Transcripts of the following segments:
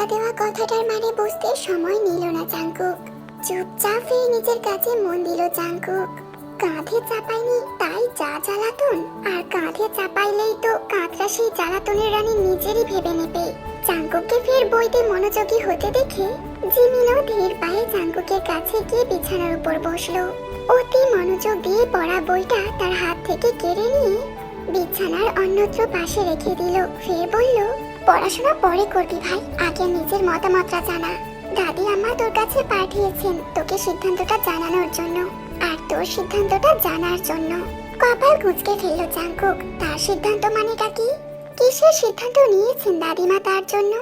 লজ্জা দেওয়া কথাটার মানে বুঝতে সময় নিল না জাঙ্কুক চুপচাপ হয়ে নিজের কাছে মন দিল জাঙ্কুক কাঁধে চাপাইনি, তাই যা জ্বালাতন। আর কাঁধে চাপাইলেই তো কাঁধরা সেই জ্বালাতনের রানী নিজেরই ভেবে নেবে। জাঙ্কুককে ফের বইতে মনোযোগী হতে দেখে জিমিনও ধীর পায়ে জাঙ্কুকের কাছে গিয়ে বিছানার উপর বসল। অতি মনোযোগ দিয়ে পড়া বইটা তার হাত থেকে কেড়ে নিয়ে বিছানার অন্যত্র পাশে রেখে দিল। ফের বলল পড়াশোনা পরে করবি ভাই। আগে নিজের মতামতটা জানা। দাদি আমার তোর কাছে পাঠিয়েছেন তোকে সিদ্ধান্তটা জানানোর জন্য আর তোর সিদ্ধান্তটা জানার জন্য। কপাল কুচকে ফেলল জাঙ্কুক তার সিদ্ধান্ত মানেটা কি? কিসের সিদ্ধান্ত নিয়েছেন দাদিমা তার জন্য?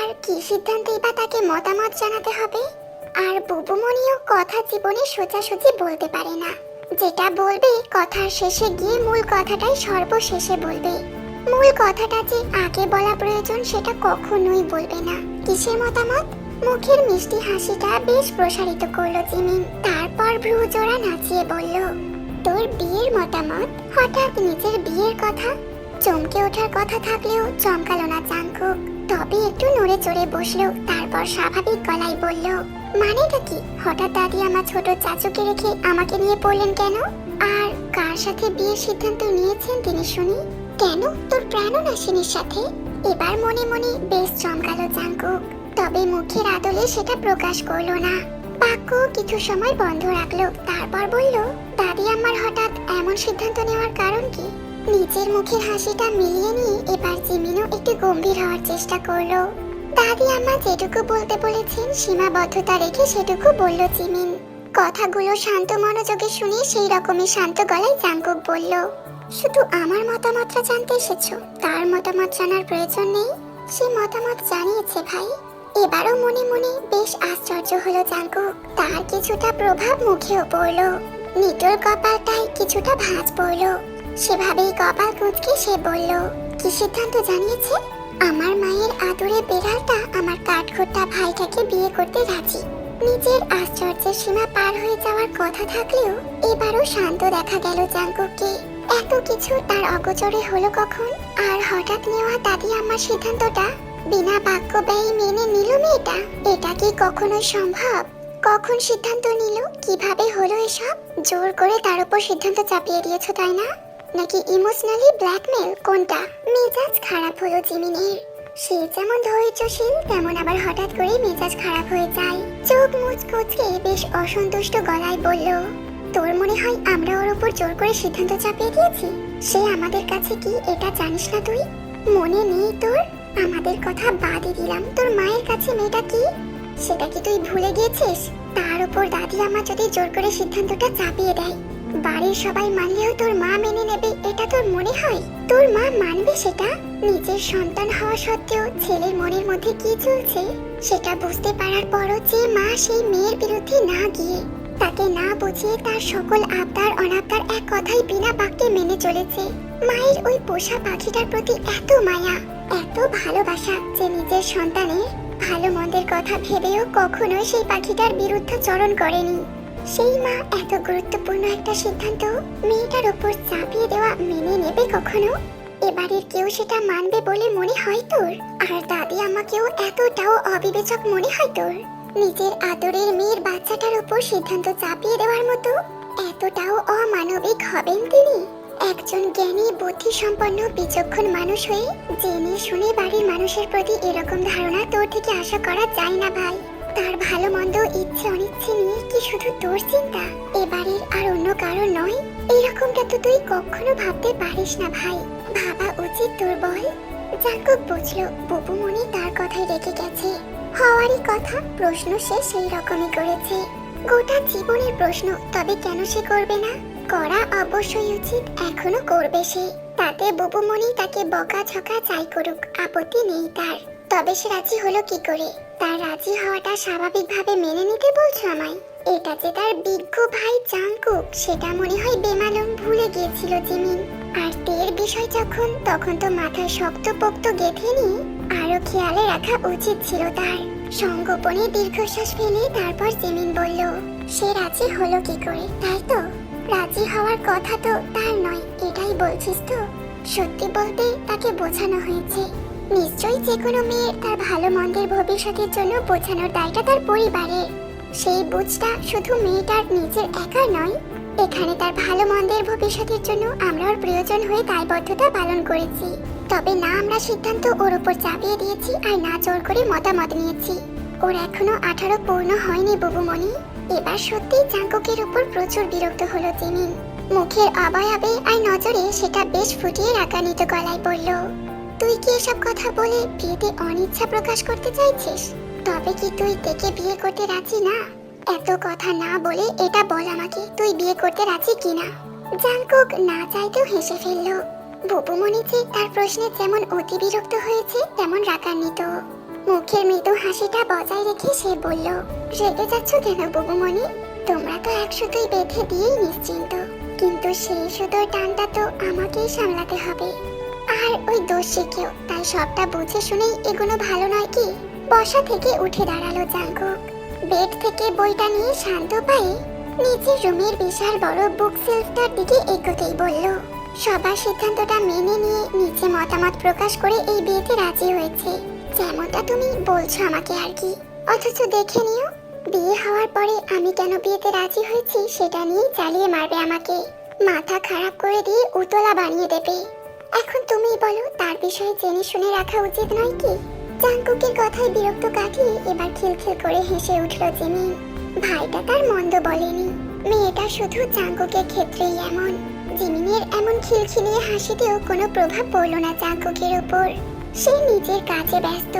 আর কি সিদ্ধান্তেই বা তাকে মতামত জানাতে হবে? আর বুবুমণিও কথা জীবনে সোজাসুজি বলতে পারে না। যেটা বলবে কথার শেষে গিয়ে মূল কথাটাই সর্বশেষে বলবে। মূল কথাটা যে আগে বলা প্রয়োজন সেটা কখনোই বলবে না। কিসের মতামত? মুখের মিষ্টি হাসিটা বেশ প্রসারিত করল জিমিন তারপর ভ্রু জোড়া নাচিয়ে বলল, তোর বিয়ের মতামত? হঠাৎ নিজের বিয়ের কথা? চমকে ওঠার কথা থাকলেও চমকালো না চাঙ্কুক। তবে একটু নড়ে চড়ে বসল, তারপর স্বাভাবিক গলায় বলল, মানেটা কি? হঠাৎ দাদি আমার ছোট চাচুকে রেখে আমাকে নিয়ে পড়লেন কেন? আর কার সাথে বিয়ের সিদ্ধান্ত নিয়েছেন তিনি শুনি? কেন তোর প্রাণনাশিনীর সাথে? এবার মনে মনে বেশ চমকালো জাঙ্কুক তবে মুখের আদলে সেটা প্রকাশ করল না। বাক্য কিছু সময় বন্ধ রাখল, তারপর বলল, দাদি, আমার হঠাৎ এমন সিদ্ধান্ত নেওয়ার কারণ কি? নিজের মুখের হাসিটা মিলিয়ে নিয়ে এবার জিমিনও একটু গম্ভীর হওয়ার চেষ্টা করল। দাদি আমা যেটুকু বলতে বলেছেন, সীমাবদ্ধতা রেখে সেটুকু বলল জিমিন। কথাগুলো শান্ত মনোযোগে শুনে সেই রকমই শান্ত গলায় জাঙ্কুক বলল শুধু আমার মতামতটা জানতে এসেছ? তার মতামত জানার প্রয়োজন নেই? সে মতামত জানিয়েছে ভাই। এবারও মনে মনে বেশ আশ্চর্য হলো জাঙ্কুক তার কিছুটা প্রভাব মুখেও পড়ল। নিটোর কপালটায় কিছুটা ভাঁজ পড়ল। সেভাবেই কপাল কুঁচকে সে বলল, কি সিদ্ধান্ত জানিয়েছে? আমার মায়ের আদরে বেড়ালটা আমার কাঠখোট্টা ভাইটাকে বিয়ে করতে রাজি। নিজের আশ্চর্যের সীমা পার হয়ে যাওয়ার কথা থাকলেও এবারও শান্ত দেখা গেল জাঙ্কুককে কিছু তার অগোচরে হলো কখন? আর হঠাৎ নেওয়া দাদি আমার সিদ্ধান্তটা? বিনা বাক্য ব্যয় মেনে নিল মেয়েটা? এটা কি কখনোই সম্ভব? কখন সিদ্ধান্ত নিল? কীভাবে হলো এসব? জোর করে তার উপর সিদ্ধান্ত চাপিয়ে দিয়েছ তাই না? নাকি ইমোশনালি ব্ল্যাকমেল? কোনটা? মেজাজ খারাপ হলো জিমিনের। সে যেমন ধৈর্যশীল, তেমন আবার হঠাৎ করে মেজাজ খারাপ হয়ে যায়। চোখ মুচ কুচকে বেশ অসন্তুষ্ট গলায় বলল তোর মনে হয় আমরা ওর উপর জোর করে সিদ্ধান্ত চাপিয়ে দিয়েছি? সে আমাদের কাছে কি এটা জানিস না তুই? মনে নেই তোর? আমাদের কথা বাদই দিলাম। তোর মায়ের কাছে মেয়েটা কি? সেটা কি তুই ভুলে গিয়েছিস? তার উপর দাদি আমার যদি জোর করে সিদ্ধান্তটা চাপিয়ে দেয়, বাড়ির সবাই মানলেও তোর মা মেনে নেবে, এটা তোর মনে হয়? তোর মা মানবে সেটা? নিজের সন্তান হওয়া সত্ত্বেও ছেলের মনের মধ্যে কি চলছে? সেটা বুঝতে পারার পরও যে মা সেই মেয়ের বিরুদ্ধে না গিয়ে তাকে না বুঝিয়ে তার সকল আবদার অনাবদার এক কথাই বিনা বাক্যে মেনে চলেছে। মায়ের ওই পোষা পাখিটার প্রতি এত মায়া, এত ভালোবাসা যে নিজের সন্তানের ভালো মন্দের কথা ভেবেও কখনোই সেই পাখিটার বিরুদ্ধে চরণ করেনি। সেই মা এত গুরুত্বপূর্ণ একটা সিদ্ধান্ত মেয়েটার উপর চাপিয়ে দেওয়া মেনে নেবে কখনো? এবারের কেউ সেটা মানবে বলে মনে হয় তোর? আর দাদি আমাকেও এতটাও অবিবেচক মনে হয় তোর? নিজের আদরের মেয়ের বাচ্চাটার উপর সিদ্ধান্ত চাপিয়ে দেওয়ার মতো এতটাও অমানবিক হবেন তিনি? একজন জ্ঞানী বুদ্ধি সম্পন্ন বিচক্ষণ মানুষ হয়ে জেনে শুনে বাড়ির মানুষের প্রতি এরকম ধারণা তোর থেকে আশা করা যায় না ভাই। তার ভালো, মন্দ, ইচ্ছে, অনিচ্ছে নিয়ে কি শুধু তোর চিন্তা? এবারের আর অন্য কারও নয়, এরকমটা তো তুই কখনো ভাবতে পারিস না ভাই। ভাবা উচিত তোর বল জাকব বুঝলো। বুবু মনে তার কথাই রেখে গেছে। হওয়ারই কথা, প্রশ্ন সে সেই রকমই করেছে। গোটা জীবনের প্রশ্ন, তবে কেন সে করবে না? করা অবশ্যই উচিত, এখনও করবে সে। তাতে বুবুমণি তাকে বকা ঝকা চাই করুক, আপত্তি নেই তার। তবে সে রাজি হলো কি করে? তার রাজি হওয়াটা স্বাভাবিকভাবে মেনে নিতে বলছো আমায়? এটা যে তার বিজ্ঞ ভাই জাঙ্কুক সেটা মনে হয় বেমালুম। ভুলে গিয়েছিল জিমিন আর তের বিষয় যখন, তখন তো মাথায় শক্ত পোক্ত গেঁথে নিয়ে আরও খেয়ালে রাখা উচিত ছিল তার। সংগোপনে দীর্ঘশ্বাস ফেলে তারপর জিমিন বলল, সে রাজি হলো কি করে, তাই তো? রাজি হওয়ার কথা তো তার নয়, এটাই বলছিস তো? সত্যি বলতে তাকে বোঝানো হয়েছে। নিশ্চয়ই যে কোনো মেয়ের তার ভালো মন্দের ভবিষ্যতের জন্য বোঝানোর দায়টা তার পরিবারের। সেই বুঝটা শুধু মেয়েটার নিজের একা নয় এখানে তার ভালো মন্দের ভবিষ্যতের জন্য আমরা ওর প্রয়োজন হয়ে দায়বদ্ধতা পালন করেছি। তবে না আমরা সিদ্ধান্ত ওর উপর চাপিয়ে দিয়েছি আর না জোর করে মতামত নিয়েছি। ওর এখনও আঠারো পূর্ণ হয়নি বুবুমণি। এবার সত্যিই জাঙ্কুকের উপর প্রচুর বিরক্ত হলো জিমিন। মুখের অবয়বে আর নজরে সেটা বেশ ফুটিয়ে রাগান্বিত গলায় বলল, তুই কি এসব কথা বলে বিয়েতে অনিচ্ছা প্রকাশ করতে চাইছিস? তবে কি তুই দেখে বিয়ে করতে রাজি না? এত কথা না বলে এটা বল আমাকে, তুই বিয়ে করতে রাজি কিনা? জাংকুক না চাইতেও হেসে ফেলল। বুবুমণি যে তার প্রশ্নে যেমন অতি বিরক্ত হয়েছে, তেমন রাগান্বিত। মুখের মৃদু হাসিটা বজায় রেখে সে বলল, রেগে যাচ্ছ কেন বুবুমণি? তোমরা তো একসাথেই বেঁধে দিয়েই নিশ্চিন্ত। কিন্তু সেই সুতোর টানটা তো আমাকেই সামলাতে হবে। আর ওই দোষী কেউ, তাই সবটা বুঝে শুনেই এগুলো ভালো নয় কি? বসা থেকে উঠে দাঁড়াল জাঙ্কুক বেড থেকে বইটা নিয়ে শান্ত পায়ে নিজের রুমের বিশাল বড় বুক সেলফটার দিকে এগোতেই বলল, সবার সিদ্ধান্তটা মেনে নিয়ে নিচে মতামত প্রকাশ করে এই বিয়েতে রাজি হয়েছে। যেমনটা তুমি বলছো আমাকে আর কি। অথচ দেখে নিও, বিয়ে হওয়ার পরে আমি কেন বিয়েতে রাজি হয়েছি সেটা নিয়ে চালিয়ে মারবে আমাকে। মাথা খারাপ করে দিয়ে উতলা বানিয়ে দেবে। এখন তুমি বলো, তার বিষয়ে জেনে শুনে রাখা উচিত নয় কি? জাঙ্কুকের কথায় বিরক্ত কাটিয়ে এবার খিলখিল করে হেসে উঠল জিমি। ভাইটা তার মন্দ বলেনি। মেয়েটা শুধু চাঙ্কুকের ক্ষেত্রেই এমন। জিমিনের এমন খিলখিলিয়ে হাসিতেও কোনো প্রভাব পড়ল না চাঙ্কুকের উপর। সে নিজের কাজে ব্যস্ত।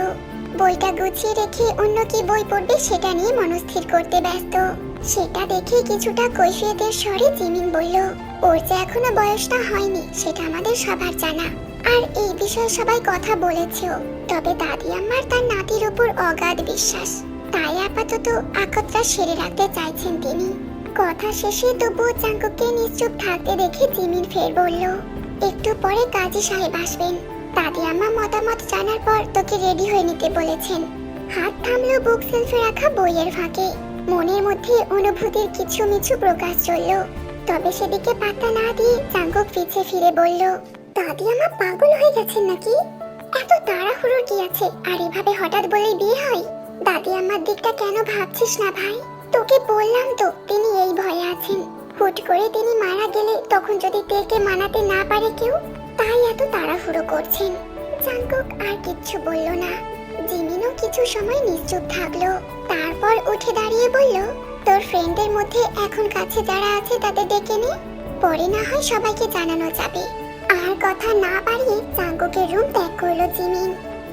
বইটা গুছিয়ে রেখে অন্য কি বই পড়বে সেটা নিয়ে মনস্থির করতে ব্যস্ত। সেটা দেখে কিছুটা কৈফিয়তের স্বরে জিমিন বলল, ওর যে এখনও বয়সটা হয়নি, সেটা আমাদের সবার জানা। আর এই বিষয়ে সবাই কথা বলেছেও। তবে দাদি আমার তার নাতির উপর অগাধ বিশ্বাস। তাই আপাতত আকত্রা সেরে রাখতে চাইছেন তিনি। কথা শেষে তবুও চাঙ্কুকে নিশ্চুপ থাকতে দেখে জিমিন ফের বলল, একটু পরে কাজী সাহেব আসবেন। দাদি আমার মতামত জানার পর তোকে রেডি হয়ে নিতে বলেছেন। হাত থামলো বুক সেলফে রাখা বইয়ের ফাঁকে। মনের মধ্যে অনুভূতির কিছু মিছু প্রকাশ চলল। তবে সেদিকে পাত্তা না দিয়ে চাঙ্কুক পিছে ফিরে বলল, দাদি আমার পাগল হয়ে গেছেন নাকি? এত তাড়াহুড়োর কি আছে? আর এভাবে হঠাৎ বলেই বিয়ে হয়? দাদি আমার দিকটা কেন ভাবছিস না ভাই? তোকে বললাম তো, তিনি এই ভয়ে আছেন। হুট করে তিনি মারা গেলে তখন যদি তেকে মানাতে না পারে কেউ, তাই এত তাড়াহুড়ো করছেন। জাঙ্কুক আর কিচ্ছু বলল না। জিমিনও কিছু সময় নিশ্চুপ থাকল। তারপর উঠে দাঁড়িয়ে বলল, তোর ফ্রেন্ডের মধ্যে এখন কাছে যারা আছে তাদের ডেকে নে। পরে না হয় সবাইকে জানানো যাবে। আর কথা না করল জিমিন।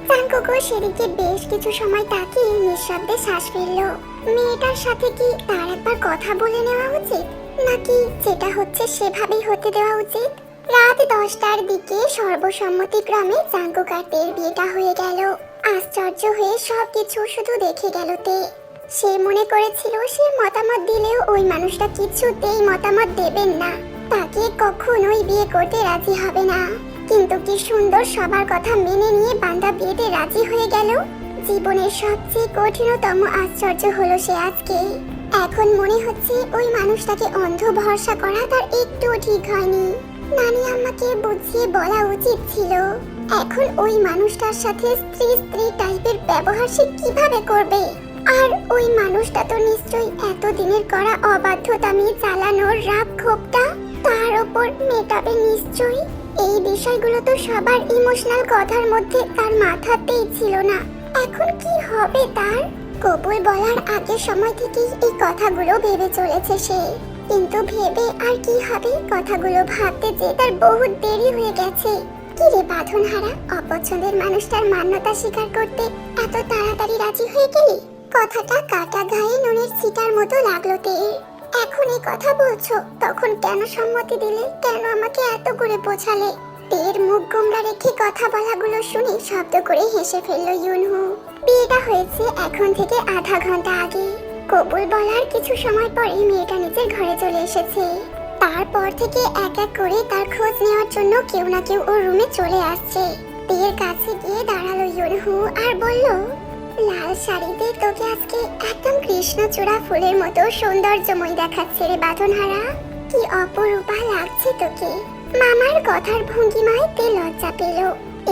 চাঙ্কুকও সেদিকে বেশ কিছু সময় তাকিয়ে নিঃশব্দে শ্বাস ফেলল। মেয়েটার সাথে কি তার একবার কথা বলে নেওয়া উচিত? নাকি যেটা হচ্ছে সেভাবেই হতে দেওয়া উচিত? রাত দশটার দিকে সর্বসম্মতিক্রমে চাঙ্কুক আর তের বিয়েটা হয়ে গেল। আশ্চর্য হয়ে সবকিছু শুধু দেখে গেল তে। সে মনে করেছিল সে মতামত দিলেও ওই মানুষটা কিছুতেই মতামত দেবেন না। তাকে কখনোই বিয়ে করতে রাজি হবে না। কিন্তু কি সুন্দর সবার কথা মেনে নিয়ে বান্দা বিয়েতে রাজি হয়ে গেল? জীবনের সবচেয়ে কঠিনতম আশ্চর্য হলো সে আজকে। এখন মনে হচ্ছে ওই মানুষটাকে অন্ধ ভরসা করা তার একটুও ঠিক হয়নি। নানি আমাকে বুঝিয়ে বলা উচিত ছিল, এখন ওই মানুষটার সাথে স্ত্রী স্ত্রী টাইপের ব্যবহার সে কীভাবে করবে? আর ওই মানুষটা তো নিশ্চয়ই এতদিনের করা অবাধ্যতামি চালানোর রাগ ক্ষোভটা তার ওপর মেটাবে নিশ্চয়ই। এই বিষয়গুলো তো সবার ইমোশনাল কথার মধ্যে তার মাথাতেই ছিল না। এখন কি হবে তার? কবুল বলার আগের সময় থেকেই এই কথাগুলো ভেবে চলেছে সে। কিন্তু ভেবে আর কি হবে? কথাগুলো ভাবতে যে তার বহুত দেরি হয়ে গেছে। কি রে বাঁধন হারা অপছন্দের মানুষটার মান্যতা স্বীকার করতে এত তাড়াতাড়ি রাজি হয়ে গেলি? কথাটা কাটা গায়ে নুনের ছিটার মতো লাগল তে এখন এই কথা বলছো, তখন কেন সম্মতি দিলে? কেন আমাকে এত করে বোঝালে? তের মুখ গোমরা রেখে কথা বলাগুলো শুনে শব্দ করে হেসে ফেলল ইউনহু। বিয়েটা হয়েছে এখন থেকে আধা ঘণ্টা আগে। কবুল বলার কিছু সময় পরে মেয়েটা নিজের ঘরে চলে এসেছে। তারপর থেকে এক এক করে তার খোঁজ নেওয়ার জন্য কেউ না কেউ ওর রুমে চলে আসছে। তের কাছে গিয়ে দাঁড়াল ইউনহু আর বলল লাল শাড়িতে তোকে আজকে একদম কৃষ্ণচূড়া ফুলের মতো সৌন্দর্যময় দেখাচ্ছে রে বাঁধনহারা। কি অপরূপা লাগছে তোকে। মামার কথার ভঙ্গিমায় তে লজ্জা পেল।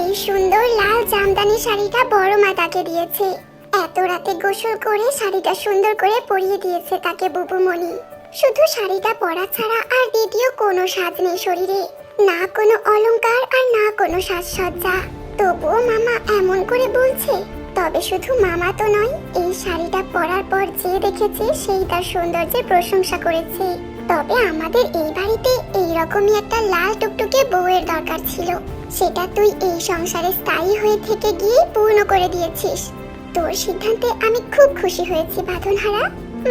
এই সুন্দর লাল জামদানি শাড়িটা বড় মা তাকে দিয়েছে। এত রাতে গোসল করে শাড়িটা সুন্দর করে পরিয়ে দিয়েছে তাকে বুবুমণি। শুধু শাড়িটা পরা ছাড়া আর দ্বিতীয় কোনো সাজ নেই শরীরে। না কোনো অলংকার আর না কোনো সাজসজ্জা। তবুও মামা এমন করে বলছে তবে শুধু মামা তো নয়, এই শাড়িটা পরার পর যে দেখেছে সেই তার সৌন্দর্যের প্রশংসা করেছে। তবে আমাদের এই বাড়িতে এই রকমই একটা লাল টুকটুকে বউয়ের দরকার ছিল। সেটা তুই এই সংসারে স্থায়ী হয়ে থেকে গিয়ে পূর্ণ করে দিয়েছিস। তোর সিদ্ধান্তে আমি খুব খুশি হয়েছি, বাঁধনহারা।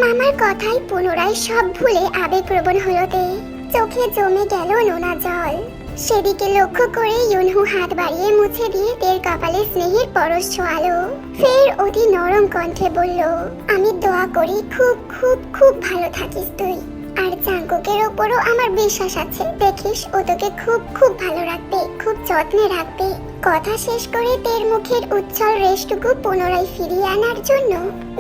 মামার কথাই পুনরায় সব ভুলে আবেগপ্রবণ হলো তে। চোখে জমে গেল নোনা জল। সেদিকে লক্ষ্য করে ইউনহু হাত বাড়িয়ে মুছে দিয়ে তের কপালে স্নেহের পরশ ছোয়ালো। ফের অতি নরম কণ্ঠে বলল, আমি দোয়া করি, খুব খুব খুব ভালো থাকিস তুই। আর চাঙ্কুকের ওপরও আমার বিশ্বাস আছে। দেখিস, ও তোকে খুব খুব ভালো রাখবে, খুব যত্নে রাখবে। কথা শেষ করে তের মুখের উজ্জ্বল রেশটুকু পুনরায় ফিরিয়ে আনার জন্য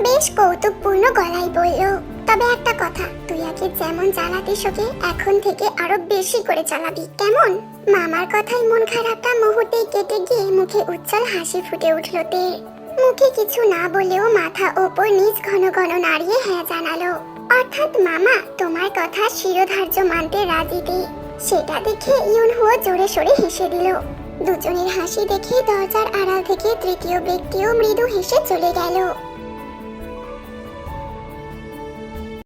বেশ কৌতুকপূর্ণ গলায় বলল, তবে একটা কথা আগে যেমন জ্বালাতিস ওকে এখন থেকে আরও বেশি করে চালাবি কেমন? মামার কথায় মন খারাপটা মুহূর্তেই কেটে গিয়ে মুখে উজ্জ্বল হাসি ফুটে উঠল তের। মুখে কিছু না বলেও মাথা ওপর নিচ ঘন ঘন নাড়িয়ে হ্যাঁ জানালো। অর্থাৎ মামা, তোমার কথা শিরোধার্য মানতে রাজি দে সেটা দেখে ইউনহুও জোরে সোরে হেসে দিল। দুজনের হাসি দেখে দরজার আড়াল থেকে তৃতীয় ব্যক্তিও মৃদু হেসে চলে গেল।